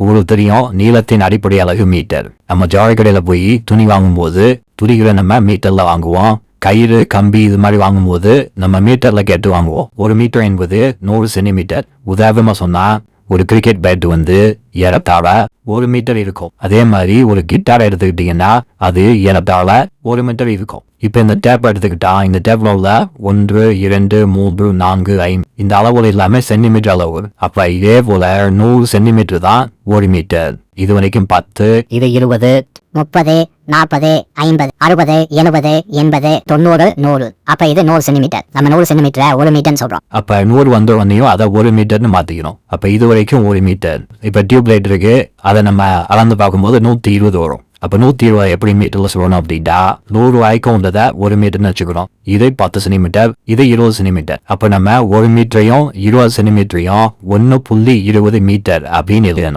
உங்களுக்கு தெரியும் நீளத்தின் அடிப்படை அழகு மீட்டர். நம்ம ஜாய் கடையில் போய் துணி வாங்கும்போது துணிகளை நம்ம மீட்டர்ல வாங்குவோம். கயிறு கம்பி இது மாதிரி வாங்கும்போது நம்ம மீட்டர்ல கேட்டு வாங்குவோம். ஒரு மீட்டர் என்பது நூறு சென்டிமீட்டர். உதாரணமா சொன்னா ஒரு கிரிக்கெட் பேட் வந்து ஏறத்தாழ ஒரு மீட்டர் இருக்கும். அதே மாதிரி ஒரு கிட்டார் எடுத்துக்கிட்டீங்கன்னா அது ஏறத்தாழ ஒரு மீட்டர் இருக்கும். இப்ப இந்த டேப் எடுத்துக்கிட்டா இந்த டேப்ல உள்ள ஒன்று இரண்டு மூன்று நான்கு ஐந்து இந்த அளவு எல்லாமே சென்டிமீட்டர் அளவு. அப்ப இதே போல நூறு சென்டிமீட்டர் தான் ஒரு மீட்டர் இது வரைக்கும் பத்து. இது இருபது முப்பது நாற்பது ஐம்பது அறுபது எழுபது எண்பது தொண்ணூறு நூறு. அப்ப இது நூறு சென்டிமீட்டர். நம்ம நூறு சென்டிமீட்டரை ஒரு மீட்டர்னு சொல்றோம். அப்ப நூறு வந்த உடனேயும் அதை ஒரு மீட்டர்னு மாத்திக்கணும். அப்ப இது வரைக்கும் ஒரு மீட்டர். இப்ப டியூப் லைட் இருக்கு. அதை நம்ம அளந்து பார்க்கும்போது நூத்தி இருபது வரும். அப்ப நூத்தி இருபது எப்படி மீட்டர்ல சொல்லணும் அப்படின்னா நூறு வரைக்கும் உள்ளதை ஒரு மீட்டர்னு வச்சுக்கிறோம் இது பத்து சென்டிமீட்டர். இது இருபது சென்டிமீட்டர். அப்ப நம்ம ஒரு மீட்டரையும் இருபது சென்டிமீட்டரையும் ஒன்னு புள்ளி இருபது மீட்டர் அப்படின்னு எழுதணும்.